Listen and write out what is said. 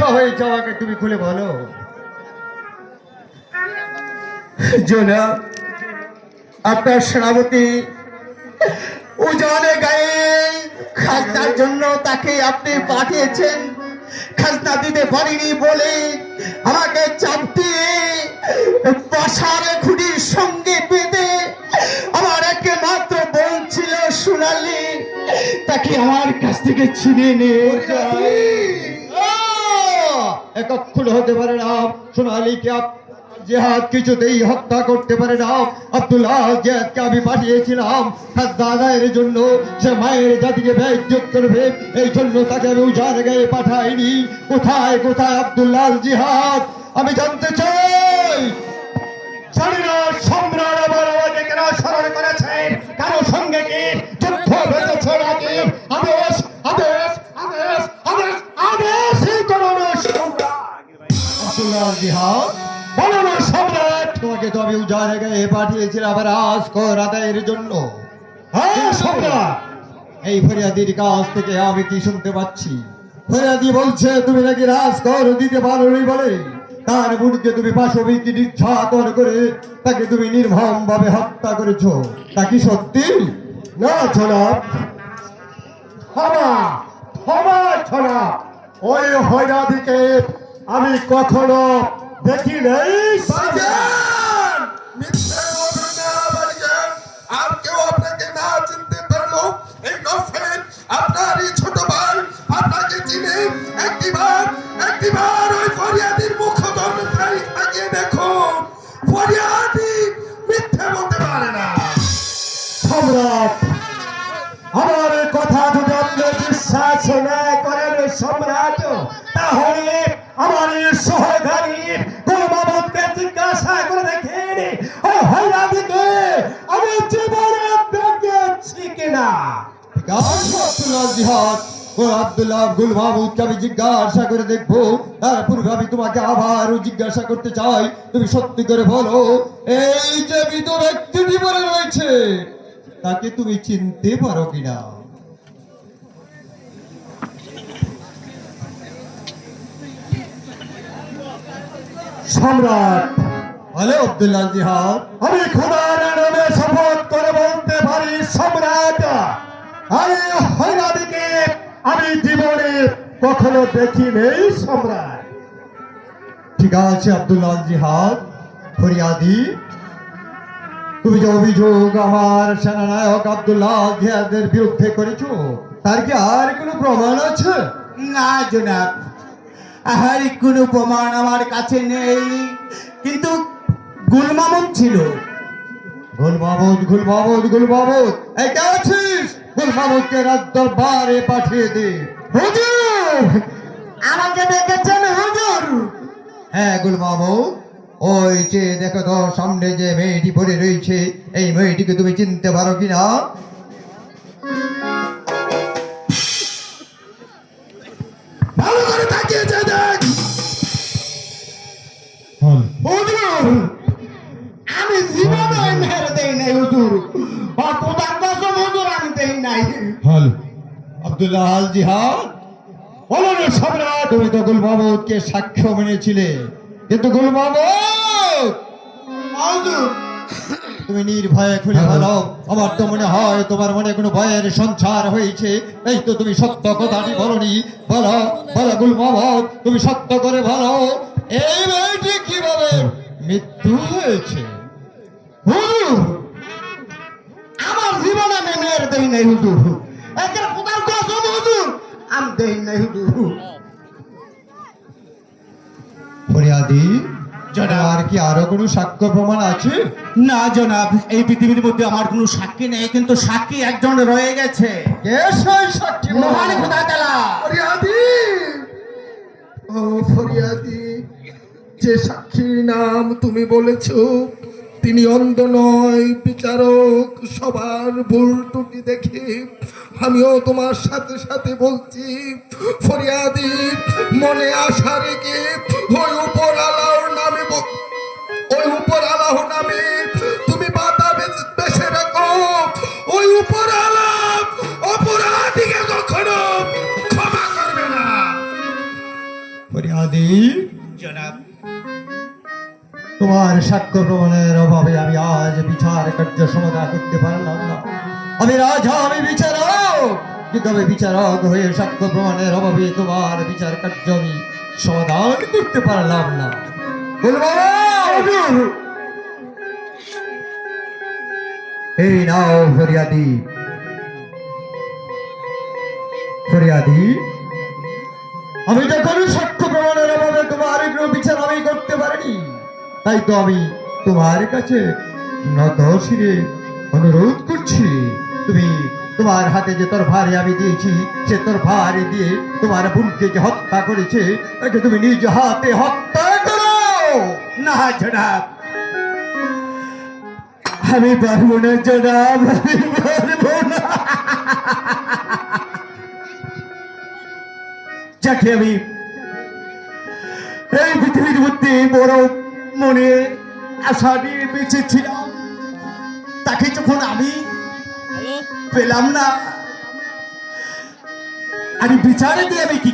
সমস্যা হয়েছে আমাকে তুমি খুলে বলো। জোনা আপনার সেনাপতি উজানে গায়ে খাজনার জন্য তাকে আপনি পাঠিয়েছেন খাজনা দিতে পারিনি বলে আমাকে চাপ দিয়ে পাশারে খুঁটির সঙ্গে বেঁধে আমার একে মাত্র বোন ছিল সোনালি তাকে আমার কাছ থেকে ছিনে নিয়ে যায়। এ কখনো হতে পারে না। সোনালিকে জেহাদ কিছুতেই হত্যা করতে পারে না। আব্দুল্লাহ জেহাদকে আমি পাঠিয়েছিলাম তার দাদায়ের জন্য। সে মায়ের জাতিকে ব্যয় করবে। এই জন্য তাকে আমি উজার গায়ে পাঠাইনি। কোথায় কোথায় আব্দুল্লাহ জিহাদ? আমি জানতে চাই। সম্রাট আবার আমাকে কেন স্মরণ করেছেন কারও সঙ্গে কি যুদ্ধ বেঁধেছে নাকি? আদেশ আব্দুল্লাহ বলো না সম্রাট। তোমাকে তো আমি উজাড়ে গায়ে পাঠিয়েছিলাম কর আদায়ের জন্য। হ্যাঁ সম্রাট। এই ফরিয়াদির কাছ থেকে আমি কি শুনতে পাচ্ছি? ফরিয়াদি বলছে তুমি নাকি রাজকর দিতে পারোনি বলে। তার বোনকে তুমি পাশবিক নির্যাতন করে তাকে তুমি নির্মম ভাবে হত্যা করেছ। তা কি সত্যি? না ক্ষমা ক্ষমা ছড়া ওই হয়রাদিকে আমি কখনো দেখি নেই আপনার এই ছোট ভাই আপনাকে চিনে একটি একটিবার একটি ফরিয়াদির আমি জিজ্ঞাসা করে দেখব। আমি তোমাকে আবারও জিজ্ঞাসা করতে চাই। তুমি সত্যি করে বলো, এই যে রয়েছে, তাকে তুমি চিনতে পারো কিনা? সম্রাট হ্যালো আব্দুল্লাহ জিহাদ, আমি শপথ করে বলতে পারি, সম্রাট আমি জীবনে কখনো দেখি নেই সম্রাট। ঠিক আছে আব্দুল্লাহ জিহাদ ফরিয়াদি। তুমি যে অভিযোগ আমার সেনানায়ক আব্দুল্লাহ জিহাদের বিরুদ্ধে করেছ তার কি আর কোনো প্রমাণ আছে? না জনাব। আর কোনো প্রমাণ আমার কাছে নেই। কিন্তু গুলমামুন ছিল। গুল মাহমুদ গুল মাহমুদ গুল রাজ দরবারে পাঠিয়ে হুজুর! আমাকে দেখেছেন হুজুর? হ্যাঁ ওই যে দেখো তো, সামনে যে মেয়েটি পড়ে রয়েছে, এই মেয়েটিকে তুমি চিনতে পারো কিনা? ভালো আব্দুল্লাহ আল জিহাদ বলো সম্রাট তুমি তো সাক্ষ্য মেনেছিলে। কিন্তু তুমি নির্ভয়ে খুলে বলো আমার তো মনে হয় তোমার মনে কোনো ভয়ের সঞ্চার হয়েছে। এই তো তুমি সত্য কথাটি বলনি। বলো বলো তুমি সত্য করে বলো এই মেয়েটি কীভাবে মৃত্যু হয়েছে? আমার জীবনে আমি মেরে দেই নাই হুজুর। একের কোথার কসম হুজুর আমি দেই নাই হুজুর ফরিয়াদি আর কি আরও কোনো সাক্ষ্য প্রমাণ আছে? না জনাব এই পৃথিবীর মধ্যে আমার কোনো সাক্ষী নেই কিন্তু সাক্ষী একজন রয়ে গেছে। কে সেই সাক্ষী মহান খোদা তালা। ফরিয়াদি। ও ফরিয়াদি যে সাক্ষীর নাম তুমি বলেছ তিনি অন্ধ নয়, বিচারক, সবার ভুল ত্রুটি দেখে। আমিও তোমার সাথে সাথে বলছি, ফরিয়াদি, মনে আশা রেখে ওই উপর আলাহর নামে ওই উপর আলাহ নামে তোমার সাক্ষ্য প্রমাণের অভাবে আমি আজ বিচার কার্য সমাধান করতে পারলাম না। আমি রাজা, আমি বিচারক। কিন্তু আমি বিচারক হয়ে সাক্ষ্য প্রমাণের অভাবে তোমার বিচার কার্য আমি সমাধান করতে পারলাম না? এই নাও ফরিয়াদি। ফরিয়াদি। আমি যখন সাক্ষ্য প্রমাণের অভাবে তোমার বিচার আমি করতে পারিনি তাই তো আমি তোমার কাছে নত শিরে অনুরোধ করছি। তুমি তোমার হাতে যে তোর ভারে আমি দিয়েছি, সে তোর ভারে দিয়ে তোমার বোনকে যে হত্যা করেছে, তাকে তুমি নিজ হাতে হত্যা করো। না, জনাব। আমি পারব না, জনাব। আমি পারব না। যাকে আমি এই পৃথিবীর মধ্যে বড় আশা নিয়ে বেঁচে ছিলাম তাকে যখন আমি পেলাম না আমি বিচারে দিয়ে আমি কি?